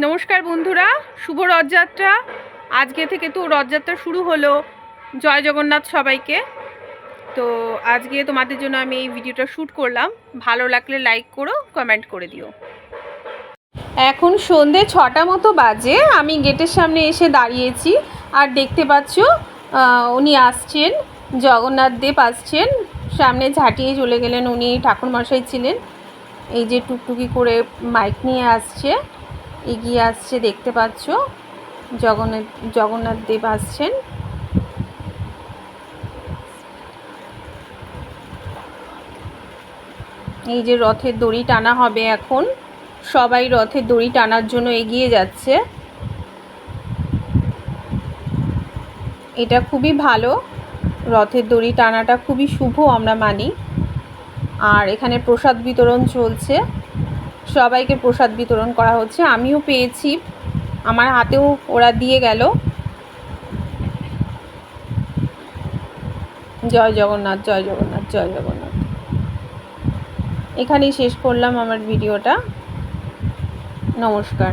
নমস্কার বন্ধুরা, শুভ রথযাত্রা। আজকে থেকে তো রথযাত্রা শুরু হলো। জয় জগন্নাথ সবাইকে। তো আজকে তোমাদের জন্য আমি এই ভিডিওটা শ্যুট করলাম। ভালো লাগলে লাইক করো কমেন্ট করে দিও। এখন সন্ধে ছটা মতো বাজে। আমি গেটের সামনে এসে দাঁড়িয়েছি। আর দেখতে পাচ্ছ উনি আসছেন। জগন্নাথ দেব আসছেন। সামনে ঝাঁটিয়ে চলে গেলেন উনি। ঠাকুরমশাই ছিলেন। এই যে টুকটুকি করে মাইক নিয়ে আসছে। এগিয়ে আসছে, দেখতে পাচ্ছ? জগন্নাথ জগন্নাথ দেব আসছেন। এই যে রথের দড়ি টানা হবে এখন। সবাই রথের দড়ি টানার জন্য এগিয়ে যাচ্ছে। এটা খুবই ভালো। রথের দড়ি টানাটা খুবই শুভ আমরা মানি। আর এখানে প্রসাদ বিতরণ চলছে। সবাইকে প্রসাদ বিতরণ করা হচ্ছে। আমিও পেয়েছি। আমার হাতেও ওরা দিয়ে গেল। জয় জগন্নাথ জয় জগন্নাথ জয় জগন্নাথ। এখানেই শেষ করলাম আমার ভিডিওটা। নমস্কার।